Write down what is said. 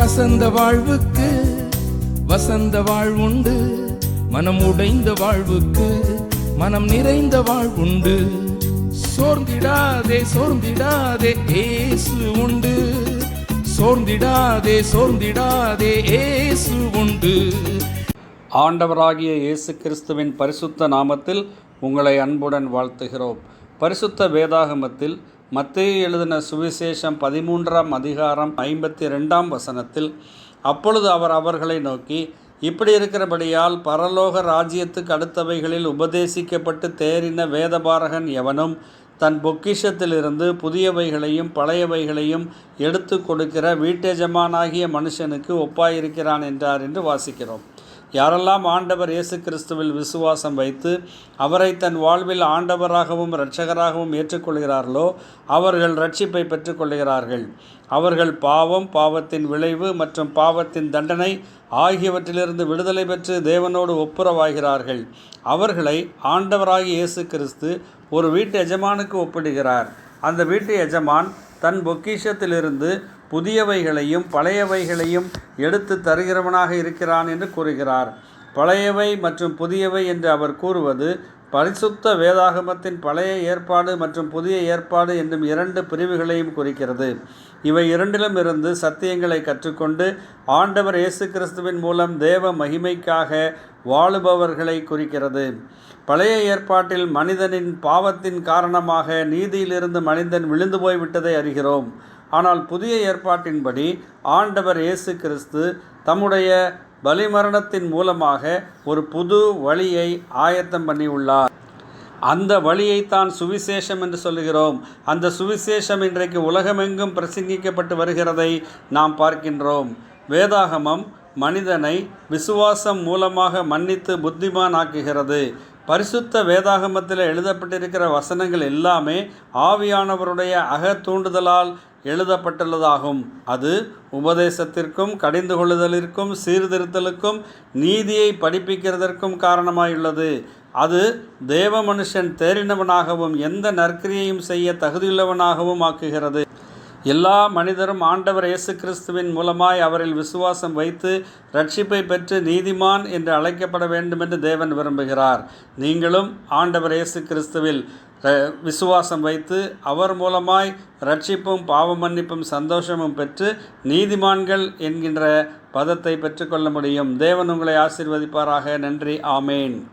கசந்த வாழ்வுக்கு வசந்த வாழ்வுண்டு மனம் உடைந்த வாழ்வுக்கு மனம் நிறைந்த வாழ்வுண்டு சோர்ந்திடாதே சோர்ந்திடாதே ஏசு உண்டு. சோர்ந்திடாதே சோர்ந்திடாதே ஏசு உண்டு. ஆண்டவராகிய இயேசு கிறிஸ்துவின் பரிசுத்த நாமத்தில் உங்களை அன்புடன் வாழ்த்துகிறோம். பரிசுத்த வேதாகமத்தில் மத்திய எழுதின சுவிசேஷம் பதிமூன்றாம் அதிகாரம் ஐம்பத்தி ரெண்டாம் வசனத்தில் அப்பொழுது அவர் அவர்களை நோக்கி இப்படி இருக்கிறபடியால் பரலோக ராஜ்யத்துக்கு அடுத்தவைகளில் உபதேசிக்கப்பட்டு தேறின வேதபாரகன் எவனும் தன் பொக்கிஷத்திலிருந்து புதியவைகளையும் பழையவைகளையும் எடுத்து கொடுக்கிற வீட்டெஜமானாகிய மனுஷனுக்கு ஒப்பாயிருக்கிறான் என்றார் என்று வாசிக்கிறோம். யாரெல்லாம் ஆண்டவர் இயேசு கிறிஸ்துவில் விசுவாசம் வைத்து அவரை தன் வாழ்வில் ஆண்டவராகவும் இரட்சகராகவும் ஏற்றுக்கொள்கிறார்களோ அவர்கள் ரட்சிப்பை பெற்றுக்கொள்கிறார்கள். அவர்கள் பாவம் பாவத்தின் விளைவு மற்றும் பாவத்தின் தண்டனை ஆகியவற்றிலிருந்து விடுதலை பெற்று தேவனோடு ஒப்புரவாகிறார்கள். அவர்களை ஆண்டவராகிய இயேசு கிறிஸ்து ஒரு வீட்டு எஜமானுக்கு ஒப்பிடுகிறார். அந்த வீட்டு எஜமான் தன் பொக்கிஷத்திலிருந்து புதியவைகளையும் பழையவைகளையும் எடுத்து தருகிறவனாக இருக்கிறான் என்று கூறுகிறார். பழையவை மற்றும் புதியவை என்று அவர் கூறுவது பரிசுத்த வேதாகமத்தின் பழைய ஏற்பாடு மற்றும் புதிய ஏற்பாடு என்னும் இரண்டு பிரிவுகளையும் குறிக்கிறது. இவை இரண்டிலும் இருந்து சத்தியங்களை கற்றுக்கொண்டு ஆண்டவர் இயேசு கிறிஸ்துவின் மூலம் தேவ மகிமைக்காக வாழுபவர்களை குறிக்கிறது. பழைய ஏற்பாட்டில் மனிதனின் பாவத்தின் காரணமாக நீதியிலிருந்து மனிதன் விழுந்து போய்விட்டதை அறிகிறோம். ஆனால் புதிய ஏற்பாட்டின்படி ஆண்டவர் இயேசு கிறிஸ்து தம்முடைய பலிமரணத்தின் மூலமாக ஒரு புது வழியை ஆயத்தம் பண்ணியுள்ளார். அந்த வழியைத்தான் சுவிசேஷம் என்று சொல்லுகிறோம். அந்த சுவிசேஷம் இன்றைக்கு உலகமெங்கும் பிரசங்கிக்கப்பட்டு வருகிறதை நாம் பார்க்கின்றோம். வேதாகமம் மனிதனை விசுவாசம் மூலமாக மன்னித்து புத்திமான் ஆக்குகிறது பரிசுத்த வேதாகமத்தில் எழுதப்பட்டிருக்கிற வசனங்கள் எல்லாமே ஆவியானவருடைய அக தூண்டுதலால் எழுதப்பட்டுள்ளதாகும். அது உபதேசத்திற்கும் கடிந்து கொள்ளுதலிற்கும் சீர்திருத்தலுக்கும் நீதியை படிப்பிக்கிறதற்கும் காரணமாயுள்ளது. அது தேவ மனுஷன் தேறினவனாகவும் எந்த நற்கிரியையும் செய்ய தகுதியுள்ளவனாகவும் ஆக்குகிறது. எல்லா மனிதரும் ஆண்டவர் இயேசு கிறிஸ்துவின் மூலமாய் அவரில் விசுவாசம் வைத்து ரட்சிப்பை பெற்று நீதிமான் என்று அழைக்கப்பட வேண்டும் என்று தேவன் விரும்புகிறார். நீங்களும் ஆண்டவர் இயேசு கிறிஸ்துவில் விசுவாசம் வைத்து அவர் மூலமாய் ரட்சிப்பும் பாவ மன்னிப்பும் சந்தோஷமும் பெற்று நீதிமான்கள் என்கின்ற பதத்தை பெற்றுக்கொள்ள முடியும். தேவன் உங்களை ஆசிர்வதிப்பாராக. நன்றி. ஆமேன்.